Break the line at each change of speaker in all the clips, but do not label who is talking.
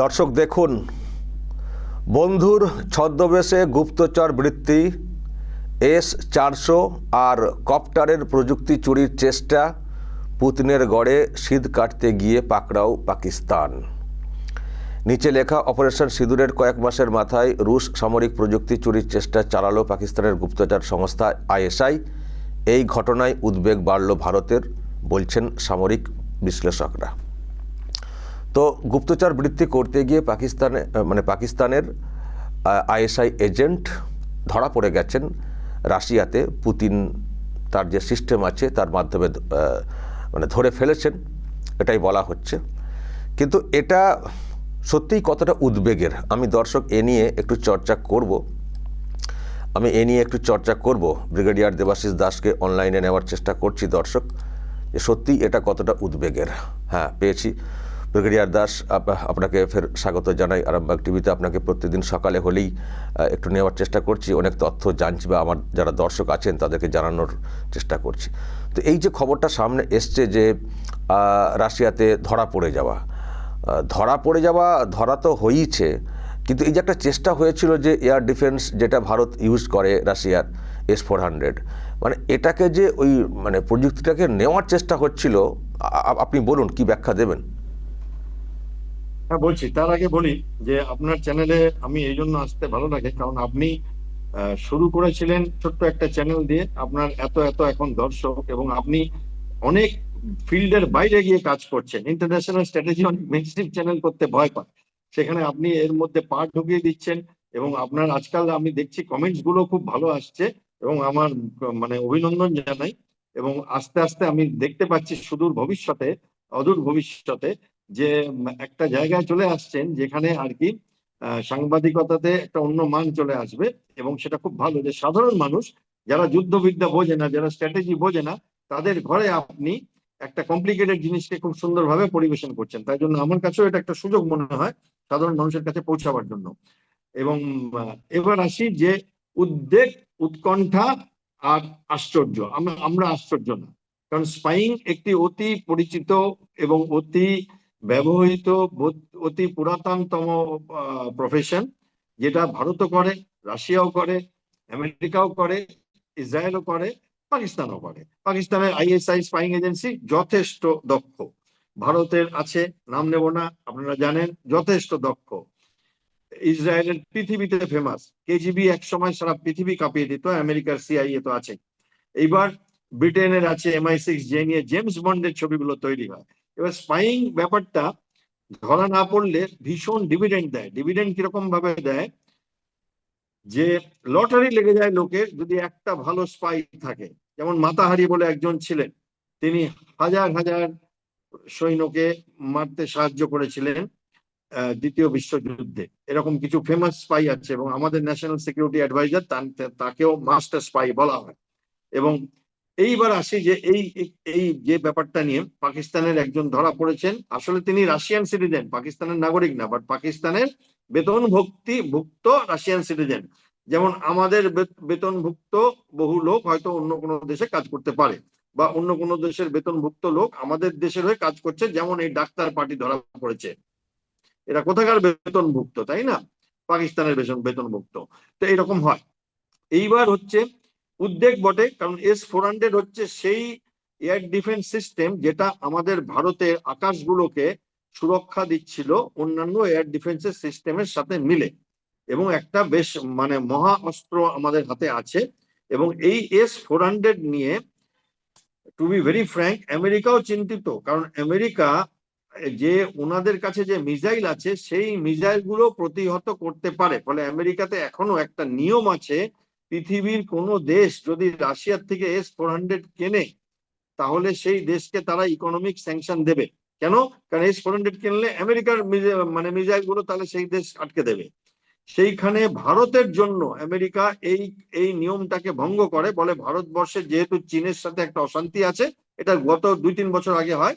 দর্শক, দেখুন, বন্ধুর ছদ্মবেশে গুপ্তচর বৃত্তি, এস চারশো আর কপ্টারের প্রযুক্তি চুরির চেষ্টা, পুতিনের গড়ে শীত কাটতে গিয়ে পাকড়াও পাকিস্তান। নিচে লেখা, অপারেশন সিঁদুরের কয়েক মাসের মাথায় রুশ সামরিক প্রযুক্তি চুরির চেষ্টা চালালো পাকিস্তানের গুপ্তচর সংস্থা আইএসআই। এই ঘটনায় উদ্বেগ বাড়ল ভারতের, বলছেন সামরিক বিশ্লেষকরা। তো গুপ্তচর বৃত্তি করতে গিয়ে পাকিস্তানে মানে পাকিস্তানের আইএসআই এজেন্ট ধরা পড়ে গেছেন রাশিয়াতে। পুতিন তার যে সিস্টেম আছে তার মাধ্যমে মানে ধরে ফেলেছেন, এটাই বলা হচ্ছে। কিন্তু এটা সত্যিই কতটা উদ্বেগের? আমি দর্শক, এ নিয়ে একটু চর্চা করব। আমি এ নিয়ে একটু চর্চা করব। ব্রিগেডিয়ার দেবাশিস দাসকে অনলাইনে নেওয়ার চেষ্টা করছি দর্শক, যে সত্যিই এটা কতটা উদ্বেগের। হ্যাঁ পেয়েছি। ব্রিগেডিয়ার দাস, আপ- আপনাকে ফের স্বাগত জানাই। আরামবাগ টিভিতে আপনাকে প্রতিদিন সকালে হলেই একটু নেওয়ার চেষ্টা করছি। অনেক তথ্য জানছি বা আমার যারা দর্শক আছেন, তাদেরকে জানানোর চেষ্টা করছি। তো এই যে খবরটা সামনে এসছে যে রাশিয়াতে ধরা পড়ে যাওয়া। ধরা পড়ে যাওয়া, ধরা তো হয়েইছে, কিন্তু এই যে একটা চেষ্টা হয়েছিল যে এয়ার ডিফেন্স যেটা ভারত ইউজ করে রাশিয়ার এস ফোর হান্ড্রেড মানে এটাকে যে ওই মানে প্রযুক্তিটাকে নেওয়ার চেষ্টা হচ্ছিল আপনি বলুন কি ব্যাখ্যা দেবেন?
হ্যাঁ বলছি, তার আগে বলি যে আপনার চ্যানেলে আমি এই জন্য আসতে ভালো লাগে, কারণ আপনি শুরু করেছিলেন ছোট্ট একটা চ্যানেল দিয়ে, আপনার এত এত এখন দর্শক এবং আপনি অনেক ফিল্ডের বাইরে গিয়ে কাজ করছেন। ইন্টারন্যাশনাল স্ট্র্যাটেজি অনেক মেনস্ট্রিম চ্যানেল করতে ভয় পায় সেখানে আপনি এর মধ্যে পার্ট ঢুকিয়ে দিচ্ছেন এবং আপনার আজকাল আমি দেখছি কমেন্টসগুলো খুব ভালো আসছে এবং আমার মানে অভিনন্দন জানাই এবং আস্তে আস্তে আমি দেখতে পাচ্ছি সুদূর ভবিষ্যতে, অদূর ভবিষ্যতে যে একটা জায়গায় চলে আসছেন যেখানে আর কি সাংবাদিকতাতে একটা অন্য মান চলে আসবে এবং সেটা খুব ভালো যে সাধারণ মানুষ যারা যুদ্ধবিদ্যা বোঝে না, যারা স্ট্র্যাটেজি বোঝে না, তাদের ঘরে আপনি একটা কমপ্লিকেটেড জিনিসকে খুব সুন্দরভাবে পরিবেশন করছেন। তাই জন্য আমার কাছেও এটা একটা সুযোগ মনে হয় সাধারণ মানুষের কাছে পৌঁছাবার জন্য। এবং এবার আসি যে উদ্বেগ, উৎকণ্ঠা আর আশ্চর্য। আমরা আমরা আশ্চর্য না। কারণ স্পাইং একটি অতি পরিচিত এবং অতি ব্যবহৃত অতি পুরাতনতম প্রফেশন যেটা ভারতও করে, রাশিয়াও করে, আমেরিকাও করে, ইসরায়েলও করে, পাকিস্তানও করে। পাকিস্তানের আইএসআই স্পাইং এজেন্সি যথেষ্ট দক্ষ। ভারতের আছে, নাম নেব না, আপনারা জানেন, যথেষ্ট দক্ষ। ইসরায়েলের পৃথিবীতে ফেমাস কেজিবি এক সময় সারা পৃথিবী কাঁপিয়ে দিত, আমেরিকার সিআইএ তো আছে এইবার ব্রিটেনের আছে এমআই সিক্স যে নিয়ে জেমস বন্ডের ছবিগুলো তৈরি হয়। এবার স্পাইং ব্যাপারটা ধরা না পড়লে ভীষণ ডিভিডেন্ড দেয়। ডিভিডেন্ড কীরকম ভাবে দেয়? যে লটারি লেগে যায় লোকের যদি একটা ভালো স্পাই থাকে। যেমন মাতাহারি বলে একজন ছিলেন, তিনি হাজার হাজার সৈন্যকে মারতে সাহায্য করেছিলেন দ্বিতীয় বিশ্বযুদ্ধে। এরকম কিছু ফেমাস স্পাই আছে এবং আমাদের ন্যাশনাল সিকিউরিটি অ্যাডভাইজার তাকেও মাস্টার স্পাই বলা হয়। এবং এইবার আসি যে এই এই যে ব্যাপারটা নিয়ে পাকিস্তানের একজন ধরা পড়েছেন। আসলে তিনি রাশিয়ান সিটিজেন, পাকিস্তানের নাগরিক না বাট পাকিস্তানের বেতন ভক্তি ভুক্ত রাশিয়ান সিটিজেন। যেমন আমাদের বেতনভুক্ত বহু লোক হয়তো অন্য কোনো দেশে কাজ করতে পারে বা অন্য কোনো দেশের বেতনভুক্ত লোক আমাদের দেশের হয়ে কাজ করছে, যেমন এই ডাক্তার পার্টি ধরা পড়েছে। এরা কোথাকার বেতনভুক্ত, তাই না? পাকিস্তানের বেতন, বেতনভুক্ত। তো এরকম হয়। এইবার হচ্ছে উদ্বেগ বটে, কারণ এস ফোর হান্ড্রেড হচ্ছে সেই এয়ার ডিফেন্স সিস্টেম যেটা আমাদের ভারতের আকাশগুলোকে সুরক্ষা দিচ্ছিল অন্যান্য এয়ার ডিফেন্সের সিস্টেমের সাথে মিলে। এবং একটা বেশ মানে মহা অস্ত্র আমাদের হাতে আছে। এবং এই এস ফোর হান্ড্রেড নিয়ে টু বি ভেরি ফ্র্যাঙ্ক আমেরিকাও চিন্তিত। কারণ আমেরিকা যে ওনাদের কাছে যে মিসাইল আছে, সেই মিসাইলগুলো প্রতিহত করতে পারে। ফলে আমেরিকাতে এখনও একটা নিয়ম আছে পৃথিবীর কোন দেশ যদি রাশিয়ার থেকে এস ফোর হান্ড্রেড কেনে, তাহলে সেই দেশকে তারা ইকোনমিক স্যাংশন দেবে। কেন? কারণ এস ফোর হান্ড্রেড কিনলে আমেরিকার মানে মিজাইলগুলো তাহলে সেই দেশ আটকে দেবে। সেইখানে ভারতের জন্য আমেরিকা এই এই নিয়মটাকে ভঙ্গ করে, বলে ভারতবর্ষে যেহেতু চীনের সাথে একটা অশান্তি আছে, এটা গত দুই তিন বছর আগে হয়,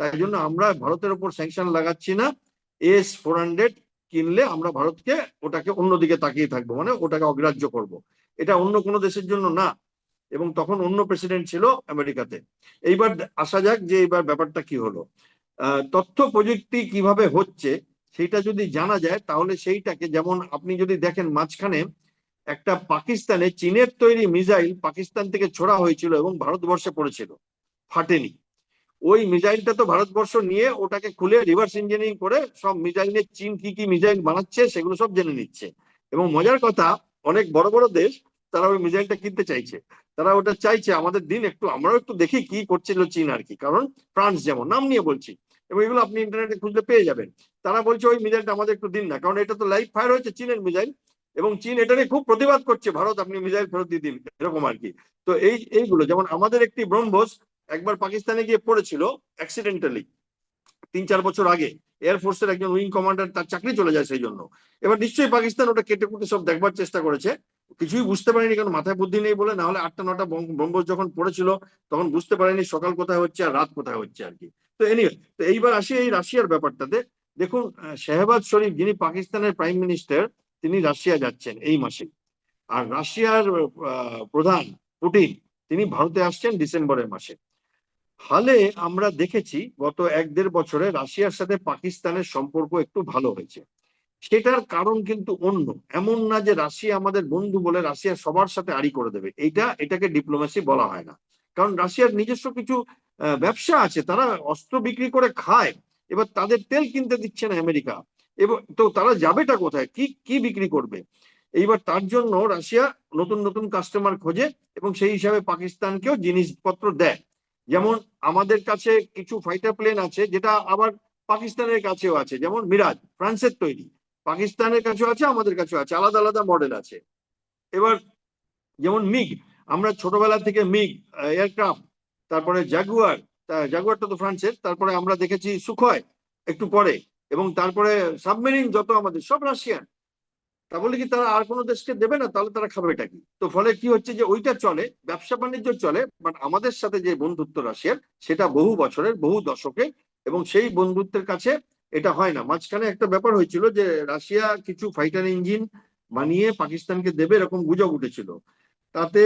তাই জন্য আমরা ভারতের উপর স্যাংশন লাগাচ্ছি না। এস ফোর হান্ড্রেড কিনলে আমরা ভারতকে ওটাকে অন্যদিকে তাকিয়ে থাকব মানে ওটাকে অগ্রাহ্য করব। এটা অন্য কোনো দেশের জন্য না। এবং তখন অন্য প্রেসিডেন্ট ছিল আমেরিকাতে। এইবার আসা যাক যে এইবার ব্যাপারটা কি হলো। তথ্য প্রযুক্তি কীভাবে হচ্ছে সেটা যদি জানা যায়, তাহলে সেইটাকে যেমন আপনি যদি দেখেন মাঝখানে একটা পাকিস্তানে চীনের তৈরি মিসাইল পাকিস্তান থেকে ছোড়া হয়েছিল এবং ভারতবর্ষে পড়েছিল, ফাটেনি। ওই মিসাইলটা তো ভারতবর্ষ নিয়ে ওটাকে খুলে রিভার্স ইঞ্জিনিয়ারিং করে সব মিসাইলের চীন কি কি মিসাইল বানাচ্ছে সেগুলো সব জেনে নিচ্ছে। এবং মজার কথা, অনেক বড় বড় দেশ তারা ওই মিসাইলটা কিনতে চাইছে। তারা ওটা চাইছে আমাদের দিন একটু, আমরাও একটু দেখি কি করছিল চীন আর কি। কারণ ফ্রান্স যেমন, নাম নিয়ে বলছি। এবং এগুলো আপনি ইন্টারনেটে খুঁজলে পেয়ে যাবেন। তারা বলছে ওই মিসাইলটা আমাদের একটু দিন না, কারণ এটা তো লাইভ ফায়ার হয়েছে চীনের মিসাইল এবং চীন এটা নিয়ে খুব প্রতিবাদ করছে, ভারত, আপনি মিসাইল ফেরত দিয়ে দিন। এরকম আর কি। তো এই, এইগুলো, যেমন আমাদের একটি ব্রহ্মোস একবার পাকিস্তানে গিয়ে পড়েছিল অ্যাক্সিডেন্টালি তিন চার বছর আগে। এয়ারফোর্সের একজন উইং কমান্ডার তার চাকরি চলে যায় সেই জন্য এবার নিশ্চয়ই পাকিস্তান ওটা কেটে কুটে সব দেখবার চেষ্টা করেছে। কিছুই বুঝতে পারেনি, কারণ মাথায় বুদ্ধি নেই বলে না হলে আটটা, নটা ব্রহ্মোস যখন পড়েছিল, তখন বুঝতে পারেনি সকাল কোথায় হচ্ছে আর রাত কোথায় হচ্ছে আর কি। তো এনিওয়ে তো এইবার আসি এই রাশিয়ার ব্যাপারটাতে। দেখুন শাহবাজ শরীফ যিনি পাকিস্তানের প্রাইম মিনিস্টার তিনি রাশিয়া যাচ্ছেন এই মাসে। আর রাশিয়ার প্রধান পুটিন তিনি ভারতে আসছেন ডিসেম্বরের মাসে। হালে আমরা দেখেছি গত এক দেড় বছরে রাশিয়ার সাথে পাকিস্তানের সম্পর্ক একটু ভালো হয়েছে। সেটার কারণ কিন্তু অন্য। এমন না যে রাশিয়া আমাদের বন্ধু বলে রাশিয়া সবার সাথে আড়ি করে দেবে। এইটা, এটাকে ডিপ্লোমেসি বলা হয় না। কারণ রাশিয়ার নিজস্ব কিছু ব্যবসা আছে, তারা অস্ত্র বিক্রি করে খায়। এবার তাদের তেল কিনতে দিচ্ছে না আমেরিকা। এবং, তো তারা যাবেটা কোথায়? কি কি বিক্রি করবে? এইবার তার জন্য রাশিয়া নতুন নতুন কাস্টমার খোঁজে এবং সেই হিসাবে পাকিস্তানকেও জিনিসপত্র দেয়। যেমন আমাদের কাছে কিছু ফাইটার প্লেন আছে, যেটা আবার পাকিস্তানের কাছেও আছে। যেমন মিরাজ, ফ্রান্সের তৈরি। পাকিস্তানের কাছেও আছে, আমাদের কাছেও আছে, আলাদা আলাদা মডেল আছে। এবার যেমন মিগ, আমরা ছোটবেলা থেকে মিগ, এয়ারক্রাফট, তারপরে জাগুয়ার জাগুয়ারটা তো ফ্রান্সের, তারপরে আমরা দেখেছি সুখয়, একটু পরে, এবং তারপরে সাবমেরিন যত আমাদের, সব রাশিয়ান। তা বলে কি তারা আর কোনো দেশকে দেবে না, তাহলে তারা খাবে এটা কি? তো ফলে কি হচ্ছে যে ওইটা চলে, ব্যবসা বাণিজ্য চলে বাট আমাদের সাথে যে বন্ধুত্ব রাশিয়ার, সেটা বহু বছরের, বহু দশকে, এবং সেই বন্ধুত্বের কাছে এটা হয় না। মাঝখানে একটা ব্যাপার হয়েছিল যে রাশিয়া কিছু ফাইটার ইঞ্জিন বানিয়ে পাকিস্তানকে দেবে এরকম গুজব উঠেছিল। তাতে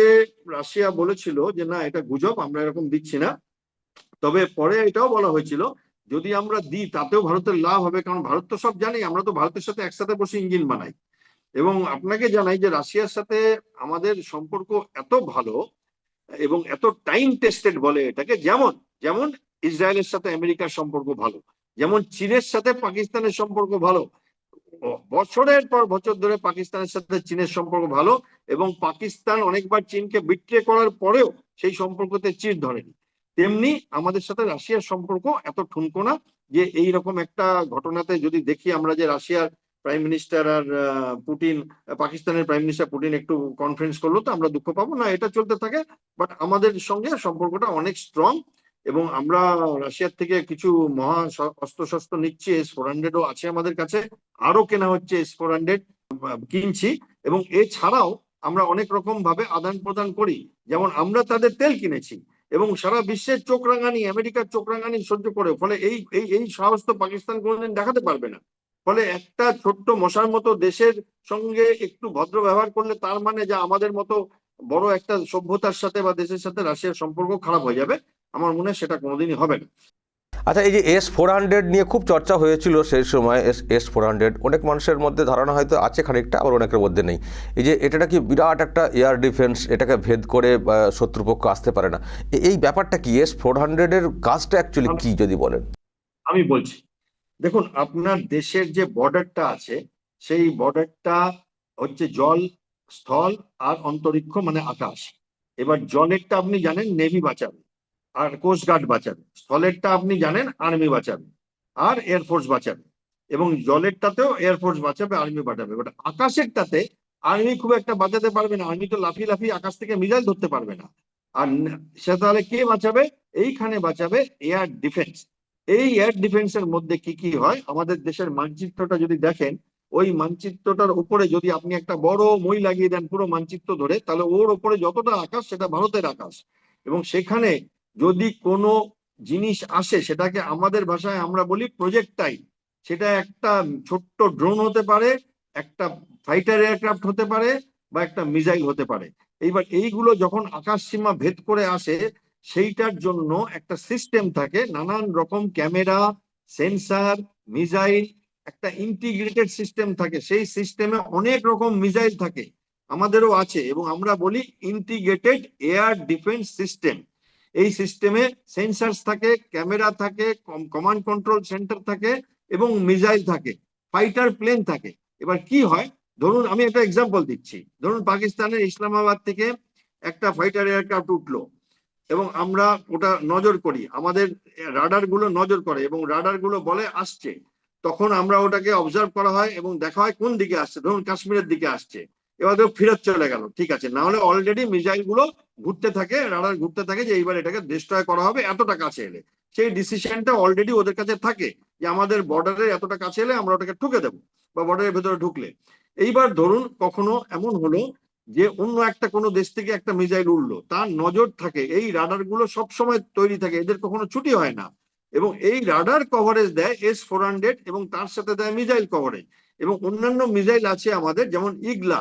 রাশিয়া বলেছিল যে, না, এটা গুজব, আমরা এরকম দিচ্ছি না। তবে পরে এটাও বলা হয়েছিল, যদি আমরা দিই, তাতেও ভারতের লাভ হবে। কারণ ভারত তো সব জানি আমরা তো ভারতের সাথে একসাথে বসে ইঞ্জিন বানাই। এবং আপনাকে জানাই যে, রাশিয়ার সাথে আমাদের সম্পর্ক এত ভালো এবং এত টাইম টেস্টেড বলে এটাকে, যেমন যেমন ইসরায়েলের সাথে আমেরিকার সম্পর্ক ভালো। যেমন চীনের সাথে পাকিস্তানের সম্পর্ক ভালো, বছরের পর বছর ধরে পাকিস্তানের সাথে চীনের সম্পর্ক ভালো এবং পাকিস্তান অনেকবার চীনকে বিট্রে করার পরেও সেই সম্পর্কতে চির ধরেনি। তেমনি আমাদের সাথে রাশিয়ার সম্পর্ক এত ঠুনকো না যে এই রকম একটা ঘটনাতে যদি দেখি আমরা যে রাশিয়ার প্রাইম মিনিস্টার আর পুটিন পাকিস্তানের প্রাইম মিনিস্টার পুটিন একটু কনফারেন্স করল তো আমরা দুঃখ পাবো। না, এটা চলতে থাকে বাট আমাদের সঙ্গে সম্পর্কটা অনেক স্ট্রং এবং আমরা রাশিয়ার থেকে কিছু মহা অস্ত্র শস্ত্র নিচ্ছি এস ফোর হান্ড্রেডও আছে আমাদের কাছে। আরও কেনা হচ্ছে এস ফোর হান্ড্রেড কিনছি। এবং এছাড়াও আমরা অনেক রকম ভাবে আদান প্রদান করি। যেমন আমরা তাদের তেল কিনেছি এবং সারা বিশ্বের চোখ রাঙানি আমেরিকার চোখ রাঙানি সহ্য করে ফলে এই এই এই সাহস তো পাকিস্তান কোনোদিন দেখাতে পারবে না। ফলে একটা ছোট্ট মশার মতো দেশের সঙ্গে একটু ভদ্র ব্যবহার করলে তার মানে যে আমাদের মতো বড় একটা সভ্যতার সাথে বা দেশের সাথে রাশিয়ার সম্পর্ক খারাপ হয়ে যাবে। আমার মনে হয় সেটা কোনোদিনই হবে না।
আচ্ছা এই যে এস ফোর হান্ড্রেড নিয়ে খুব চর্চা হয়েছিল সেই সময় এস এস ফোর হান্ড্রেড অনেক মানুষের মধ্যে ধারণা হয়তো আছে খানিকটা আবার অনেকের মধ্যে নেই। এই যে এটা কি বিরাট একটা এয়ার ডিফেন্স এটাকে ভেদ করে শত্রুপক্ষ আসতে পারে না। এই ব্যাপারটা কি এস ফোর হান্ড্রেডের কাজটা অ্যাকচুয়ালি কি যদি বলেন?
আমি বলছি দেখুন আপনার দেশের যে বর্ডারটা আছে সেই বর্ডারটা হচ্ছে জল স্থল আর অন্তরিক্ষ মানে আকাশ। এবার জলেরটা আপনি জানেন নেভি বাঁচাবে। আর কোস্ট গার্ড বাঁচাবে। স্থলেরটা আপনি জানেন, আর্মি বাঁচাবে। আর এয়ারফোর্স বাঁচাবে। এবং জলেরটাতেও এয়ারফোর্স বাঁচাবে, আর্মি বাঁচাবে। ওটা আকাশেরটাতে আর্মি খুব একটা বাঁচাতে পারবে না। আর্মি তো লাফিয়ে লাফিয়ে আকাশ থেকে মিসাইল ধরতে পারবে না। আর সে তাহলে কে বাঁচাবে? এইখানে বাঁচাবে এয়ার ডিফেন্স। এই এয়ার ডিফেন্সের মধ্যে কি কি হয়? আমাদের দেশের মানচিত্রটা যদি দেখেন, ওই মানচিত্রটার উপরে যদি আপনি একটা বড় মই লাগিয়ে দেন পুরো মানচিত্র ধরে, তাহলে ওর উপরে যতটা আকাশ, সেটা ভারতের আকাশ। এবং সেখানে যদি কোনো জিনিস আসে, সেটাকে আমাদের ভাষায় আমরা বলি প্রজেক্টাইল সেটা একটা ছোট্ট ড্রোন হতে পারে, একটা ফাইটার এয়ারক্রাফট হতে পারে বা একটা মিসাইল হতে পারে। এইবার এইগুলো যখন আকাশ সীমা ভেদ করে আসে, সেইটার জন্য একটা সিস্টেম থাকে, নানান রকম ক্যামেরা সেন্সার মিসাইল একটা ইন্টিগ্রেটেড সিস্টেম থাকে। সেই সিস্টেমে অনেক রকম মিসাইল থাকে। আমাদেরও আছে এবং আমরা বলি ইন্টিগ্রেটেড এয়ার ডিফেন্স সিস্টেম এই সিস্টেমে সেন্সার্স থাকে ক্যামেরা থাকে কমান্ড কন্ট্রোল সেন্টার থাকে এবং মিসাইল থাকে ফাইটার প্লেন থাকে। এবার কি হয়? ধরুন আমি একটা এক্সাম্পল দিচ্ছি। ধরুন পাকিস্তানের ইসলামাবাদ থেকে একটা ফাইটার এয়ারক্রাফট উঠল এবং আমরা ওটা নজর করি। আমাদের রাডারগুলো নজর করে এবং রাডারগুলো বলে আসছে। তখন আমরা ওটাকে অবজার্ভ করা হয় এবং দেখা হয় কোন দিকে আসছে। ধরুন কাশ্মীরের দিকে আসছে। এবার তো ফেরত চলে গেল, ঠিক আছে? না হলে অলরেডি মিসাইলগুলো ঘুরতে থাকে রাডার ঘুরতে থাকে যে এইবার এটাকে ডিস্ট্রয় করা হবে এতটা কাছে এলে। সেই ডিসিশনটা অলরেডি ওদের কাছে থাকে যে আমাদের বর্ডারে এতটা কাছে এলে আমরা ওটাকে ঠুকে দেবো বা বর্ডারের ভেতরে ঢুকলে। এইবার ধরুন কখনো এমন হলো যে অন্য একটা কোনো দেশ থেকে একটা মিসাইল উঠল তার নজর থাকে, এই রাডারগুলো সবসময় তৈরি থাকে, এদের কখনো ছুটি হয় না। এবং এই রাডার কভারেজ দেয় এস ফোর হান্ড্রেড এবং তার সাথে দেয় মিসাইল কভারেজ এবং অন্যান্য মিসাইল আছে আমাদের, যেমন ইগলা।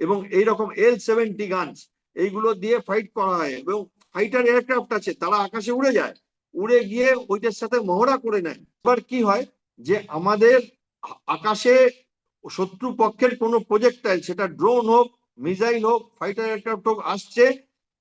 এবং এইরকম এল সেভেন্টি গানস এইগুলো দিয়ে ফাইট করা হয়। এবং ফাইটার এয়ারক্রাফট আছে, তারা আকাশে উড়ে যায়। উড়ে গিয়ে ওইটার সাথে মহড়া করে নেয়। এবার কি হয় যে আমাদের আকাশে শত্রু পক্ষের কোনো প্রজেক্টাইল সেটা ড্রোন হোক মিসাইল হোক ফাইটার এয়ারক্রাফট হোক, আসছে,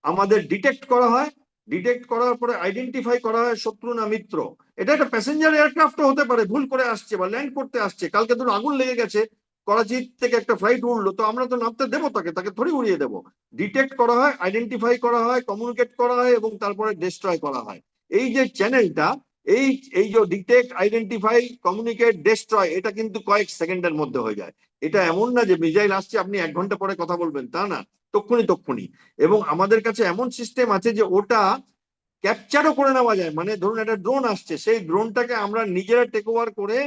আমাদের ডিটেক্ট করা হয়। ডিটেক্ট করার পরে আইডেন্টিফাই করা হয় শত্রু না মিত্র। এটা একটা প্যাসেঞ্জার এয়ারক্রাফটও হতে পারে, ভুল করে আসছে বা ল্যান্ড করতে আসছে। কালকে ধরুন আগুন লেগে গেছে করাচি থেকে একটা ফ্লাইট উড়লো, তো আমরা তো নামতে দেবো তাকে তাকে থরি উড়িয়ে দেবো। ডিটেক্ট করা হয় আইডেন্টিফাই করা হয় কমিউনিকেট করা হয় এবং তারপরে ডিস্ট্রয় করা হয়। এই যে চ্যানেলটা এই এই যে ডিটেক্ট আইডেন্টিফাই কমিউনিকেট ডিস্ট্রয় এটা কিন্তু কয়েক সেকেন্ডের মধ্যে হয়ে যায়। এটা এমন না যে মিসাইল আসছে, আপনি এক ঘণ্টা পরে কথা বলবেন, তা না। তক্ষুনি তক্ষুনি। এবং আমাদের কাছে এমন সিস্টেম আছে যে ওটা ক্যাপচারও করে নেওয়া যায়। মানে ধরুন একটা ড্রোন আসছে, সেই ড্রোনটাকে আমরা নিজেরা টেক ওভার করে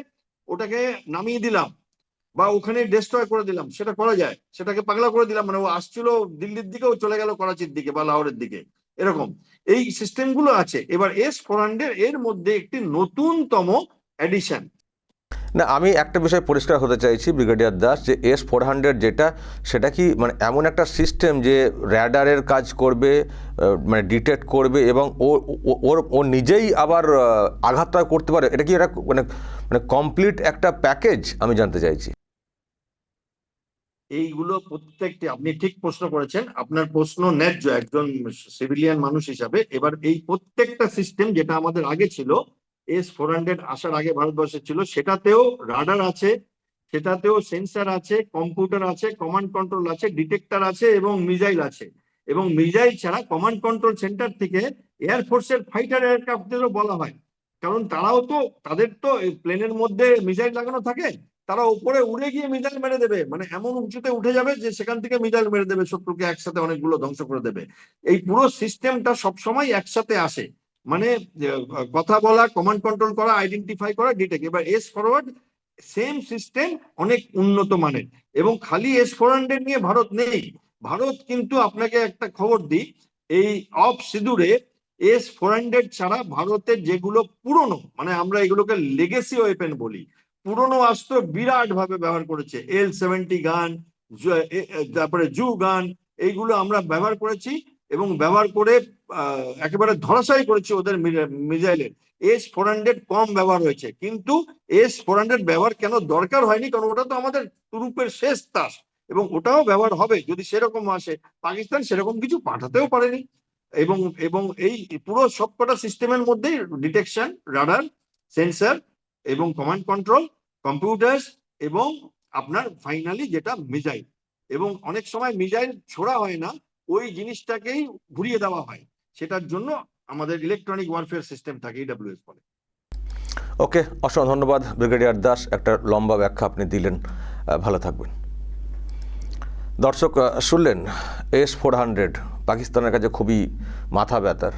ওটাকে নামিয়ে দিলাম। বা ওখানে ডিস্ট্রয় করে দিলাম, সেটা করা যায়। সেটাকে পাগলা করে দিলাম মানে ও আসছিল দিল্লির দিকে, ও চলে গেল করাচির দিকে বা লাহোরের দিকে। এরকম। এই সিস্টেমগুলো আছে। এবার এস ফোর এর মধ্যে একটি নতুনতম এডিশন
না, আমি একটা বিষয় পরিষ্কার হতে চাইছি ব্রিগেডিয়ার দাস, যে এস ফোর হান্ড্রেড যেটা, সেটা কি মানে এমন একটা সিস্টেম যে র্যাডারের কাজ করবে মানে ডিটেক্ট করবে এবং ও ওর, ও নিজেই আবার আঘাতটা করতে পারে? এটা কি এটা মানে মানে কমপ্লিট একটা প্যাকেজ আমি জানতে চাইছি।
এইগুলো প্রত্যেকটি, আপনি ঠিক প্রশ্ন করেছেন, আপনার প্রশ্ন ন্যায্য একজন সিভিলিয়ান মানুষ হিসাবে। এবার এই প্রত্যেকটা সিস্টেম যেটা আমাদের আগে ছিল এস ফোর হান্ড্রেড আসার আগে ভারতবর্ষে ছিল, সেটাতেও রাডার আছে, সেটাতেও সেন্সার আছে কম্পিউটার আছে কমান্ড কন্ট্রোল আছে ডিটেক্টর আছে এবং মিজাইল আছে। এবং মিজাইল ছাড়া কমান্ড কন্ট্রোল সেন্টার থেকে এয়ারফোর্সের ফাইটার এয়ারক্রাফটদেরও বলা হয়। কারণ তারাও তো, তাদের তো প্লেনের মধ্যে মিসাইল লাগানো থাকে। তারা উপরে উড়ে গিয়ে মিসাইল মেরে দেবে। মানে এমন উঁচুতে উঠে যাবে যে সেখান থেকে মিসাইল মেরে দেবে, শত্রুকে একসাথে অনেকগুলো ধ্বংস করে দেবে। এই পুরো সিস্টেমটা সবসময় একসাথে আসে। মানে কথা বলা কমান্ড কন্ট্রোল করা আইডেন্টিফাই করা ডিটেক্ট এবার এস ফরওয়ার্ড সেম সিস্টেম অনেক উন্নত মানের। এবং খালি এস ফোর নিয়ে ভারত নেই। ভারত কিন্তু আপনাকে একটা খবর দিই, এই অফ সিঁদুরে এস ফোর ছাড়া ভারতের যেগুলো পুরনো মানে আমরা এগুলোকে লেগেসি ওয়েপেন বলি পুরনো অস্ত্র বিরাট ভাবে ব্যবহার করেছে। এল সেভেন্টি গান তারপরে জু গান এইগুলো আমরা ব্যবহার করেছি এবং ব্যবহার করে একেবারে ধরাশায়ী করেছি ওদের মিসাইলের এস ফোর হান্ড্রেড কম ব্যবহার হয়েছে, কিন্তু এস ফোর হান্ড্রেড ব্যবহার কেন দরকার হয়নি? কারণ ওটা তো আমাদের তুরুপের শেষ তাস এবং ওটাও ব্যবহার হবে যদি সেরকম আসে। পাকিস্তান সেরকম কিছু পাঠাতেও পারেনি। এবং এবং এই পুরো সবকটা সিস্টেমের মধ্যেই ডিটেকশন রাডার সেন্সার এবং কমান্ড কন্ট্রোল কম্পিউটার্স এবং আপনার ফাইনালি যেটা মিজাইল এবং অনেক সময় মিজাইল ছোড়া হয় না, ওই জিনিসটাকেই ঘুরিয়ে দেওয়া হয়। সেটার জন্য আমাদের ইলেকট্রনিক ওয়ারফেয়ার সিস্টেম থাকে ইডাব্লিউএস বলে।
ওকে অসংখ্য ধন্যবাদ ব্রিগেডিয়ার দাস। একটা লম্বা ব্যাখ্যা আপনি দিলেন। ভালো থাকবেন। দর্শক শুনলেন এস ফোর হান্ড্রেড পাকিস্তানের কাছে খুবই মাথা ব্যথার।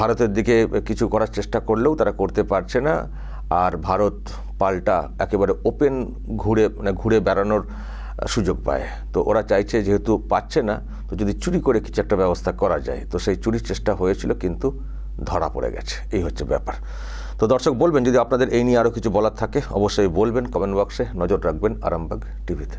ভারতের দিকে কিছু করার চেষ্টা করলেও তারা করতে পারছে না। আর ভারত পাল্টা একেবারে ওপেন ঘুরে মানে ঘুরে বেড়ানোর সুযোগ পায়। তো ওরা চাইছে যেহেতু পাচ্ছে না, তো যদি চুরি করে কিছু একটা ব্যবস্থা করা যায়, তো সেই চুরির চেষ্টা হয়েছিল কিন্তু ধরা পড়ে গেছে। এই হচ্ছে ব্যাপার। তো দর্শক বলবেন, যদি আপনাদের এই নিয়ে আরও কিছু বলার থাকে, অবশ্যই বলবেন কমেন্ট বক্সে নজর রাখবেন আরামবাগ টিভিতে।